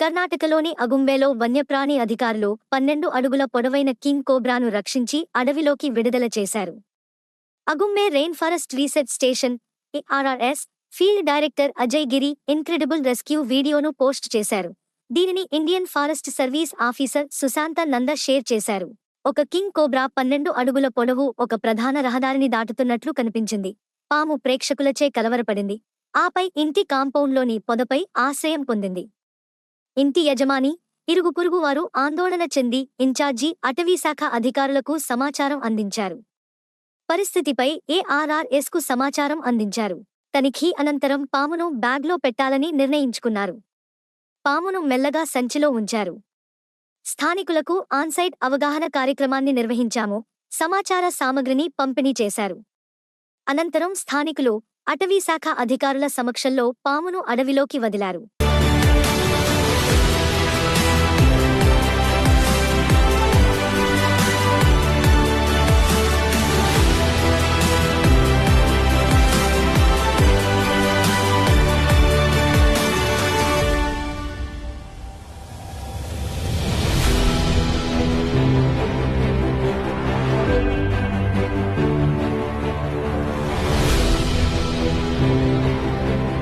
కర్ణాటకలోని అగుంబేలో వన్యప్రాణి అధికారులు పన్నెండు అడుగుల పొడవైన కింగ్ కోబ్రాను రక్షించి అడవిలోకి విడుదల చేశారు. Agumbe rain forest research station ARRS field director Ajay Giri incredible rescue వీడియోను పోస్ట్ చేశారు. దీనిని Indian forest service officer Sushanta Nanda share చేశారు. ఒక కింగ్ కోబ్రా పన్నెండు అడుగుల పొడవు ఒక ప్రధాన రహదారిని దాటుతున్నట్లు కనిపించింది. పాము ప్రేక్షకులచే కలవరపడింది. ఆపై ఇంటి కాంపౌండ్లోని పొదపై ఆశ్రయం పొందింది. ఇంటి యజమాని ఇరుగు పొరుగువారు ఆందోళన చెంది ఇన్ఛార్జి అటవీశాఖ అధికారులకు సమాచారం అందించారు. పరిస్థితిపై ఏఆర్ఆర్ఎస్కు సమాచారం అందించారు. తనిఖీ అనంతరం పామును బ్యాగ్లో పెట్టాలని నిర్ణయించుకున్నారు. పామును మెల్లగా సంచిలో ఉంచారు. స్థానికులకు ఆన్సైట్ అవగాహన కార్యక్రమాన్ని నిర్వహించాము సమాచార సామగ్రిని పంపిణీ చేశారు. అనంతరం స్థానికులు అటవీశాఖ అధికారుల సమక్షంలో పామును అడవిలోకి వదిలారు.